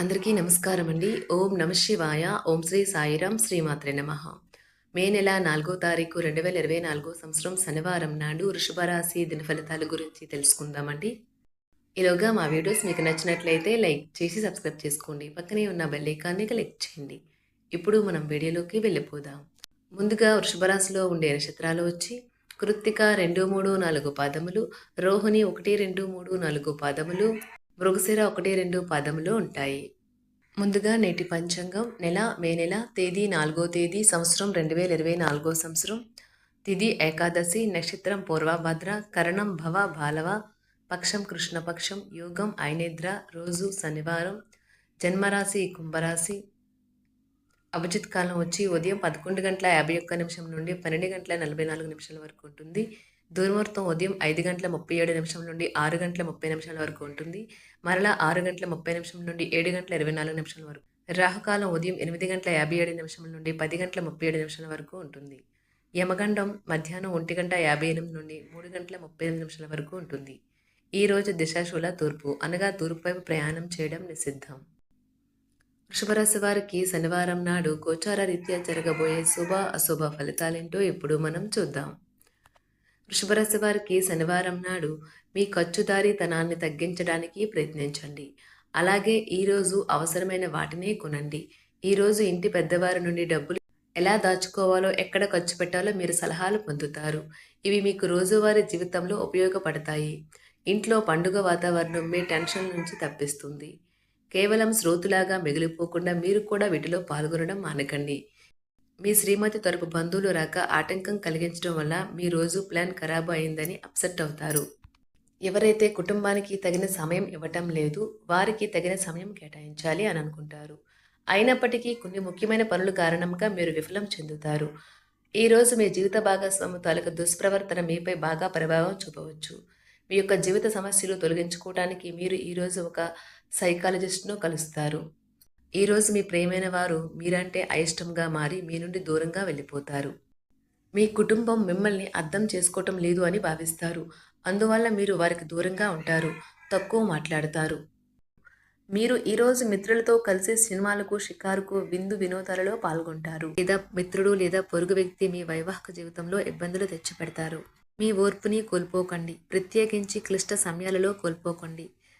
అందరికీ నమస్కారం అండి ఓం నమ శివాయ. ఓం శ్రీ సాయిరాం శ్రీమాత్రే నమ. మే నెల నాలుగో తారీఖు రెండు వేల ఇరవై నాలుగో సంవత్సరం శనివారం నాడు వృషభరాశి దిన ఫలితాల గురించి తెలుసుకుందామండి. ఈలోగా మా వీడియోస్ మీకు నచ్చినట్లయితే లైక్ చేసి సబ్స్క్రైబ్ చేసుకోండి. పక్కనే ఉన్న బెల్లైకాన్ని క్లిక్ చేయండి. ఇప్పుడు మనం వీడియోలోకి వెళ్ళిపోదాం. ముందుగా వృషభరాశిలో ఉండే నక్షత్రాలు వచ్చి కృత్తిక రెండు మూడు నాలుగు పాదములు రోహిణి ఒకటి రెండు మూడు నాలుగు పాదములు మృగశిర ఒకటి రెండు పదములు ఉంటాయి. ముందుగా నేటి పంచాంగం నెల మే నెల తేదీ నాలుగో తేదీ సంవత్సరం రెండు వేల ఇరవై నాలుగో సంవత్సరం. తిది ఏకాదశి నక్షత్రం పూర్వభద్ర కరణం భవ బాలవ పక్షం కృష్ణపక్షం యోగం ఐనేద్ర రోజు శనివారం జన్మరాశి కుంభరాశి. అభిజిత్ కాలం వచ్చి ఉదయం పదకొండు గంటల యాభై ఒక్క నిమిషం నుండి పన్నెండు గంటల నలభై నాలుగు నిమిషాల వరకు ఉంటుంది. దుర్ముహూర్తం ఉదయం ఐదు గంటల ముప్పై ఏడు నిమిషం నుండి ఆరు గంటల ముప్పై నిమిషాల వరకు ఉంటుంది. మరలా ఆరు గంటల ముప్పై నిమిషం నుండి ఏడు గంటల ఇరవై నాలుగు నిమిషాల వరకు. రాహుకాలం ఉదయం ఎనిమిది గంటల యాభై ఏడు నిమిషం నుండి పది గంటల ముప్పై ఏడు నిమిషాల వరకు ఉంటుంది. యమగండం మధ్యాహ్నం ఒంటి గంట యాభై ఎనిమిది నుండి మూడు గంటల ముప్పై ఎనిమిది నిమిషాల వరకు ఉంటుంది. ఈ రోజు దిశాశూల తూర్పు అనగా తూర్పు వైపు ప్రయాణం చేయడం నిషిద్ధం. వృషభరాశి వారికి శనివారం నాడు గోచార రీత్యా జరగబోయే శుభ అశుభ ఫలితాలేంటో ఇప్పుడు మనం చూద్దాం. వృషభరాశి వారికి శనివారం నాడు మీ ఖర్చుదారీతనాన్ని తగ్గించడానికి ప్రయత్నించండి. అలాగే ఈరోజు అవసరమైన వాటినే కొనండి. ఈరోజు ఇంటి పెద్దవారి నుండి డబ్బులు ఎలా దాచుకోవాలో ఎక్కడ ఖర్చు పెట్టాలో మీరు సలహాలు పొందుతారు. ఇవి మీకు రోజువారీ జీవితంలో ఉపయోగపడతాయి. ఇంట్లో పండుగ వాతావరణం మీ టెన్షన్ నుంచి తప్పిస్తుంది. కేవలం శ్రోతులాగా మిగిలిపోకుండా మీరు కూడా వీటిలో పాల్గొనడం మానకండి. మీ శ్రీమతి తరపు బంధువులు రాక ఆటంకం కలిగించడం వల్ల మీ రోజు ప్లాన్ ఖరాబు అయిందని అప్సెట్ అవుతారు. ఎవరైతే కుటుంబానికి తగిన సమయం ఇవ్వటం లేదు వారికి తగిన సమయం కేటాయించాలి అని అనుకుంటారు. అయినప్పటికీ కొన్ని ముఖ్యమైన పనుల కారణంగా మీరు విఫలం చెందుతారు. ఈరోజు మీ జీవిత భాగస్వామి తాలూకు దుష్ప్రవర్తన మీపై బాగా ప్రభావం చూపవచ్చు. మీ యొక్క జీవిత సమస్యలు తొలగించుకోవడానికి మీరు ఈరోజు ఒక సైకాలజిస్ట్ను కలుస్తారు. ఈరోజు మీ ప్రేమైన వారు మీరంటే అయిష్టంగా మారి మీ నుండి దూరంగా వెళ్ళిపోతారు. మీ కుటుంబం మిమ్మల్ని అర్థం చేసుకోవటం లేదు అని భావిస్తారు. అందువల్ల మీరు వారికి దూరంగా ఉంటారు తక్కువ మాట్లాడతారు. మీరు ఈరోజు మిత్రులతో కలిసి సినిమాలకు షికారుకు విందు వినోదాలలో పాల్గొంటారు. లేదా మిత్రుడు లేదా పొరుగు వ్యక్తి మీ వైవాహిక జీవితంలో ఇబ్బందులు తెచ్చిపెడతారు. మీ ఓర్పుని కోల్పోకండి. ప్రత్యేకించి క్లిష్ట సమయాలలో కోల్పోకండి.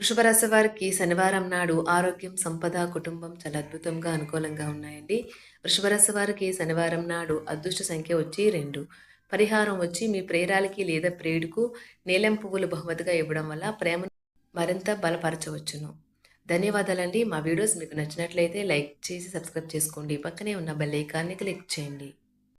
వృషభరాశి వారికి శనివారం నాడు ఆరోగ్యం సంపద కుటుంబం చాలా అద్భుతంగా అనుకూలంగా ఉన్నాయండి. వృషభరాశి వారికి శనివారం నాడు అదృష్ట సంఖ్య వచ్చి రెండు. పరిహారం వచ్చి మీ ప్రేరాలకి లేదా ప్రేయుడుకు నీలం పువ్వులు బహుమతిగా ఇవ్వడం వల్ల ప్రేమను మరింత బలపరచవచ్చును. ధన్యవాదాలండి. మా వీడియోస్ మీకు నచ్చినట్లయితే లైక్ చేసి సబ్స్క్రైబ్ చేసుకోండి. పక్కనే ఉన్న బెల్ ఐకాన్ని క్లిక్ చేయండి.